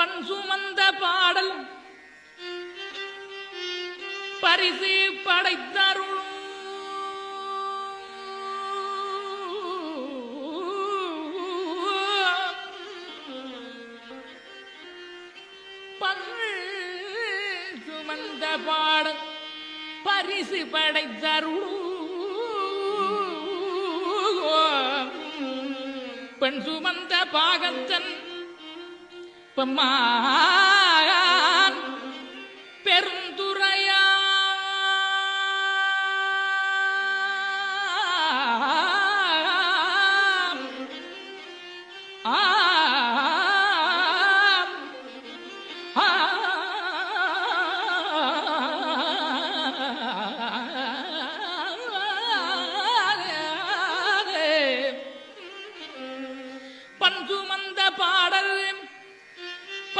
பண் சுமந்த பாடல். பரிசு படைத்தருளும். சுமந்த பாடல். பரிசு படைத்தருளும். பெண் சுமந்த பாகத்தன். பெம்மான் பெருந்துரையா ஆ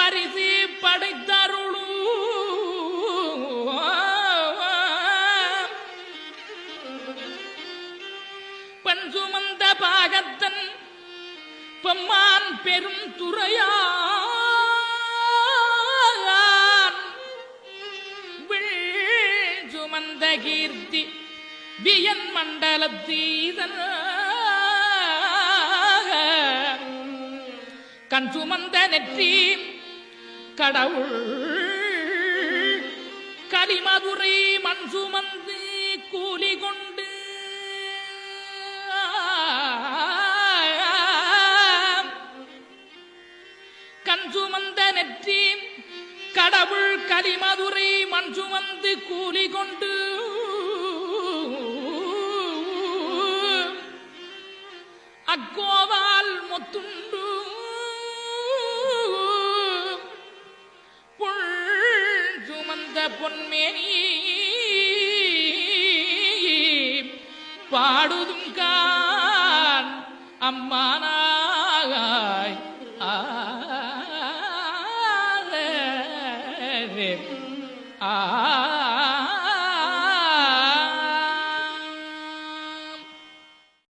பரிசு படைத்தருளும். பண் சுமந்த பாகத்தன் பெம்மான் பெரும் துறையான். வில் சுமந்த கீர்த்தி வியன் மண்டலத்தீதன் கண் சுமந்த நெற்றி கடவுள். கலிமதுரை மண் சுமந்து கூலி கொண்டு. கண் சுமந்த நெற்றி கடவுள் கலிமதுரை மண் சுமந்து கூலி கொண்டு. அக்கோவா பொன்மேனி பாடுதும் கான் அம்மானாய் ஆ